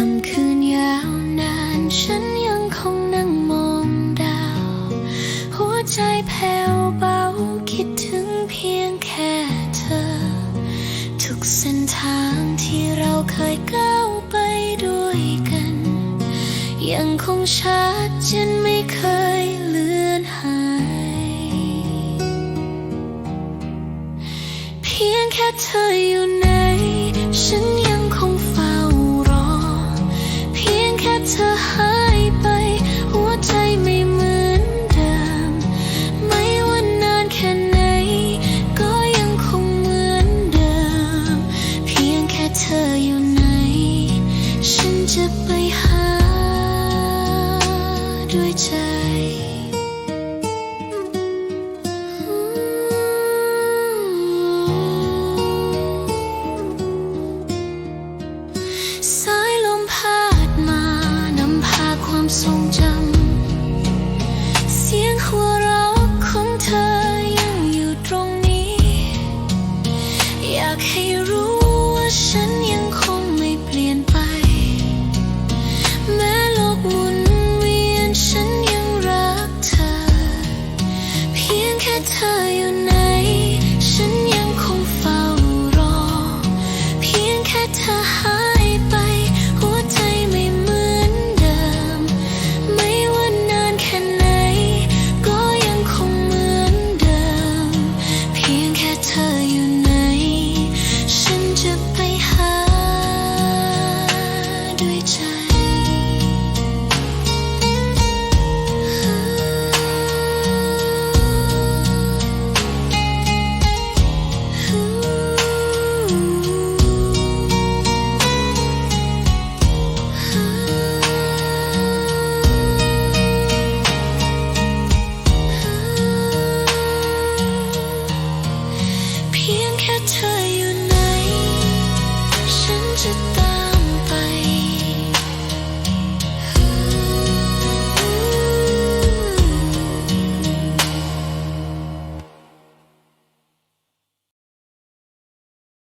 ค่ำคืนยาวนานฉันยังคงนั่งมองดาว หัวใจแผ่วเบาคิดถึงเพียงแค่เธอ ทุกเส้นทางที่เราเคยก้าวไปด้วยกัน ยังคงชัดเจนไม่เคยเลือนหาย เพียงแค่เธออยู่ไหนฉัน ด้วยใจสายลมพาดมานำพาความทรงจำ how you know